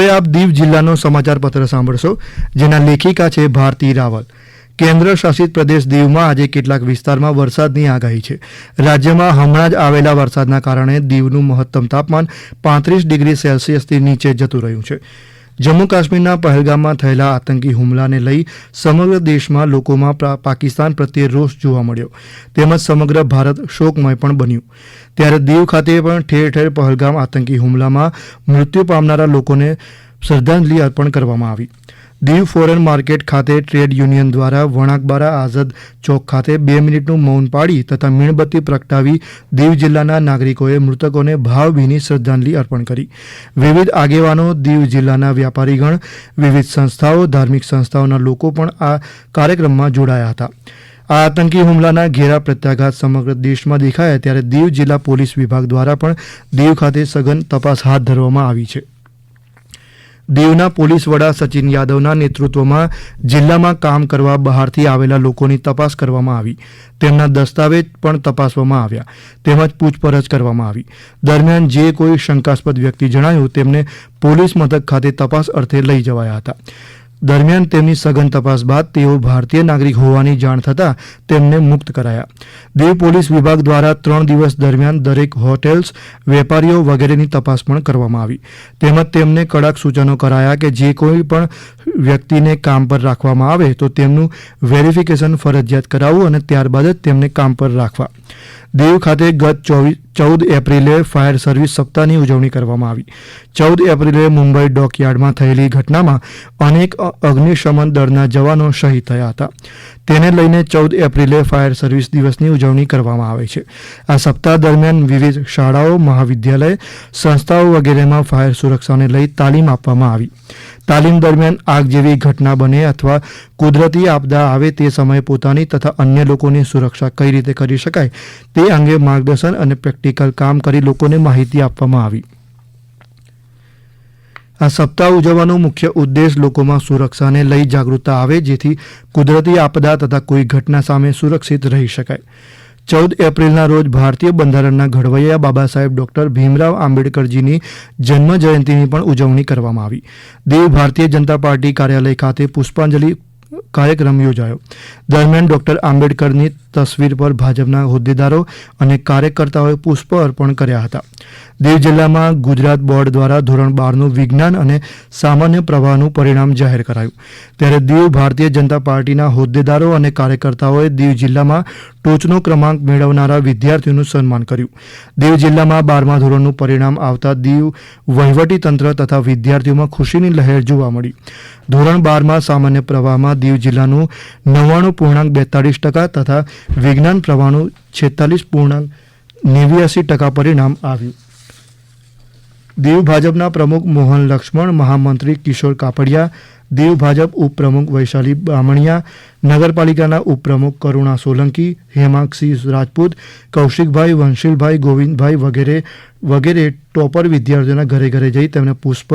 હવે આપ દીવ જિલ્લાનો સમાચાર પત્ર સાંભળશો, જેના લેખિકા છે ભારતી રાવલ. કેન્દ્ર શાસિત પ્રદેશ દીવમાં આજે કેટલાક વિસ્તારમાં વરસાદની આગાહી છે. રાજ્યમાં હમણાં જ આવેલા વરસાદના કારણે દીવનું મહત્તમ તાપમાન પાંત્રીસ ડિગ્રી સેલ્સિયસથી નીચે જતું રહ્યું છે. જમ્મુ કાશ્મીરના પહેલગામમાં થયેલા આતંકી હુમલાને લઈ સમગ્ર દેશમાં લોકોમાં પાકિસ્તાન પ્રત્યે રોષ જોવા મળ્યો. તેમજ સમગ્ર ભારત શોકમય પણ બન્યું. ત્યારે દીવ ખાતે પણ ઠેર ઠેર પહેલગામ આતંકી હુમલામાં મૃત્યુ પામનારા લોકોને શ્રદ્ધાંજલિ અર્પણ કરવામાં આવી. દીવ ફોરેન માર્કેટ ખાતે ટ્રેડ યુનિયન દ્વારા વણાકબારા આઝાદ ચોક ખાતે બે મિનિટનું મૌન પાડી તથા મીણબત્તી પ્રગટાવી દીવ જિલ્લાના નાગરિકોએ મૃતકોને ભાવભીની શ્રદ્ધાંજલિ અર્પણ કરી. વિવિધ આગેવાનો દીવ જિલ્લાના વ્યાપારીગણ, વિવિધ સંસ્થાઓ, ધાર્મિક સંસ્થાઓના લોકો પણ આ કાર્યક્રમમાં જોડાયા હતા. આ આતંકી હુમલાના ઘેરા પ્રત્યાઘાત સમગ્ર દેશમાં દેખાયા ત્યારે દીવ જિલ્લા પોલીસ વિભાગ દ્વારા પણ દીવ ખાતે સઘન તપાસ હાથ ધરવામાં આવી છે. દીવના પોલીસ વડા સચિન યાદવના નેતૃત્વમાં જિલ્લામાં કામ કરવા બહારથી આવેલા લોકોની તપાસ કરવામાં આવી. તેમના દસ્તાવેજ પણ તપાસવામાં આવ્યા. તેમજ પૂછપરછ કરવામાં આવી. દરમિયાન જે કોઈ શંકાસ્પદ વ્યક્તિ જણાયું, તેમને પોલીસ મથક ખાતે તપાસ અર્થે લઈ જવાયા હતા. દરમિયાન તેમની સઘન તપાસ બાદ તેઓ ભારતીય નાગરિક હોવાની જાણ થતાં તેમને મુક્ત કરાયા. દીવ પોલીસ વિભાગ દ્વારા ત્રણ દિવસ દરમિયાન દરેક હોટેલ્સ, વેપારીઓ વગેરેની તપાસ પણ કરવામાં આવી. તેમજ તેમને કડક સૂચનો કરાયા કે જે કોઈ પણ વ્યક્તિને કામ પર રાખવામાં આવે તો તેમનું વેરિફિકેશન ફરજિયાત કરાવવું અને ત્યારબાદ જ તેમને કામ પર રાખવા. દીવ ખાતે ગત ચૌદ એપ્રિલે ફાયર સર્વિસ સપ્તાહની ઉજવણી કરવામાં આવી. ચૌદ એપ્રિલે મુંબઈ ડોકયાર્ડમાં થયેલી ઘટનામાં અનેક અગ્નિશમન દળના જવાનો શહીદ થયા હતા. તેને લઈને ચૌદ એપ્રિલે ફાયર સર્વિસ દિવસની ઉજવણી કરવામાં આવે છે. આ સપ્તાહ દરમિયાન વિવિધ શાળાઓ, મહાવિદ્યાલય, સંસ્થાઓ વગેરેમાં ફાયર સુરક્ષાને લઈ તાલીમ આપવામાં આવી. તાલીમ દરમિયાન આગ જેવી ઘટના બને અથવા કુદરતી આપદા આવે તે સમયે પોતાની તથા અન્ય લોકોની સુરક્ષા કઈ રીતે કરી શકાય તે અંગે માર્ગદર્શન અને પ્રેક્ટિકલ કામ કરી લોકોને માહિતી આપવામાં આવી. આ સપ્તાહ ઉજવવાનો મુખ્ય ઉદ્દેશ લોકોમાં સુરક્ષાને લઈ જાગૃતતા આવે જેથી કુદરતી આપદા તથા કોઈ ઘટના સામે સુરક્ષિત રહી શકાય. ચૌદ એપ્રિલના રોજ ભારતીય બંધારણના ઘડવૈયા બાબા સાહેબ ડોક્ટર ભીમરાવ આંબેડકરજીની જન્મ જયંતિની પણ ઉજવણી કરવામાં આવી. દેવ ભારતીય જનતા પાર્ટી કાર્યાલય ખાતે પુષ્પાંજલિ કાર્યક્રમ યોજાયો. દરમિયાન ડોક્ટર આંબેડકરની તસવીર પર ભાજપના હોદ્દેદારો અને કાર્યકર્તાઓએ પુષ્પ અર્પણ કર્યા હતા. દીવ જિલ્લામાં ગુજરાત બોર્ડ દ્વારા ધોરણ બારનું વિજ્ઞાન અને સામાન્ય પ્રવાહનું પરિણામ જાહેર કરાયું. ત્યારે દીવ ભારતીય જનતા પાર્ટીના હોદ્દેદારો અને કાર્યકર્તાઓએ દીવ જિલ્લામાં ટોચનો ક્રમાંક મેળવનારા વિદ્યાર્થીઓનું સન્માન કર્યું. દીવ જિલ્લામાં બારમા ધોરણનું પરિણામ આવતા દીવ તંત્ર તથા વિદ્યાર્થીઓમાં ખુશીની લહેર જોવા મળી. ધોરણ બારમાં સામાન્ય પ્રવાહમાં દીવ જિલ્લાનું નવ્વાણું પૂર્ણાંક બેતાળીસ ટકા તથા વિજ્ઞાન પ્રવાહનું છેતાલીસ પૂર્ણાંક નેવ્યાસી ટકા પરિણામ આવ્યું. દીવ ભાજપના પ્રમુખ મોહન લક્ષ્મણ, મહામંત્રી કિશોર કાપડિયા, દીવ ભાજપ ઉપપ્રમુખ વૈશાલી બામણિયા, નગરપાલિકાના ઉપપ્રમુખ કરુણા સોલંકી, હેમાંક્ષી રાજપૂત, કૌશિકભાઈ, વંશીલભાઈ, ગોવિંદભાઈ વગેરે વગેરે ટોપર વિદ્યાર્થીઓના ઘરે ઘરે જઈ તેમને પુષ્પ,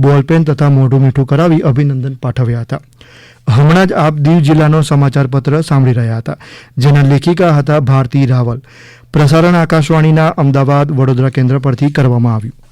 બોલપેન તથા મોઢું મીઠું કરાવી અભિનંદન પાઠવ્યા હતા. હમણાં જ આપ દીવ જિલ્લાનો સમાચાર પત્ર સાંભળી રહ્યા હતા, જેના લેખિકા હતા ભારતી રાવલ. પ્રસારણ આકાશવાણીના અમદાવાદ વડોદરા કેન્દ્ર પરથી કરવામાં આવ્યું.